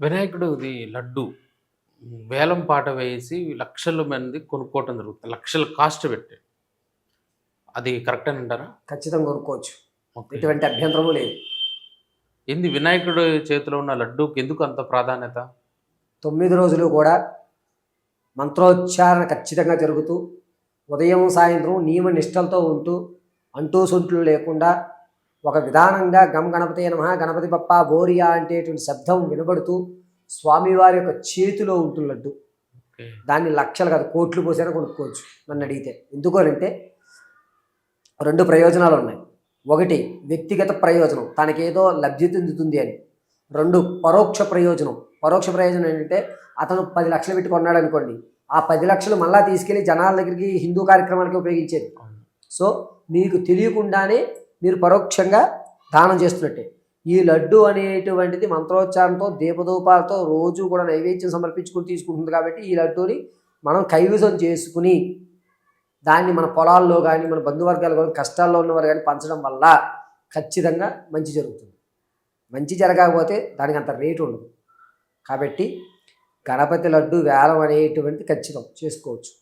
వినాయకుడిది లడ్డు. వేలం పాట వేసి లక్షల మంది కొనుక్కోవటం జరుగుతుంది. లక్షల కాస్ట్ పెట్టి. అది కరెక్ట్ అని అంటారా? ఖచ్చితంగా కొనుక్కోవచ్చు. ఎటువంటి అభ్యంతరము లేదు. ఏంది వినాయకుడి చేతిలో ఉన్న లడ్డూకి ఎందుకు అంత ప్రాధాన్యత? తొమ్మిది రోజులు కూడా మంత్రోచ్చారణ ఖచ్చితంగా జరుగుతూ ఉదయం సాయంత్రం నియమ నిష్టలతో ఉంటూ అంటూ సొంట్లు లేకుండా ఒక విధానంగా గమ్ గణపతి నమ గణపతి బప్ప బోరియా అంటేటువంటి శబ్దం వినబడుతూ స్వామివారి యొక్క చేతిలో ఓకే. దాన్ని లక్షలు కాదు కోట్లు పోసైనా కొనుక్కోవచ్చు నన్ను అడిగితే. ఎందుకనంటే రెండు ప్రయోజనాలు ఉన్నాయి. ఒకటి వ్యక్తిగత ప్రయోజనం. తనకేదో లబ్ధి చెందుతుంది అని. రెండు పరోక్ష ప్రయోజనం. పరోక్ష ప్రయోజనం ఏంటంటే అతను పది లక్షలు పెట్టి కొన్నాడు అనుకోండి. ఆ పది లక్షలు మళ్ళా తీసుకెళ్ళి జనాల దగ్గరికి హిందూ కార్యక్రమాలకి ఉపయోగించేది. సో మీకు తెలియకుండానే మీరు పరోక్షంగా దానం చేస్తున్నట్టే. ఈ లడ్డు అనేటువంటిది మంత్రోచ్చారణతో దీపదూపాలతో రోజు కూడా నైవేద్యం సమర్పించుకుని తీసుకుంటుంది కాబట్టి ఈ లడ్డూని మనం కైవసం చేసుకుని దాన్ని మన పొలాల్లో కానీ మన బంధువర్గాలు కానీ కష్టాల్లో ఉన్నవారు కానీ పంచడం వల్ల ఖచ్చితంగా మంచి జరుగుతుంది. మంచి జరగకపోతే దానికి అంత రేటు ఉండదు. కాబట్టి గణపతి లడ్డు వేలం అనేటువంటి ఖచ్చితం. చేసుకోవచ్చు.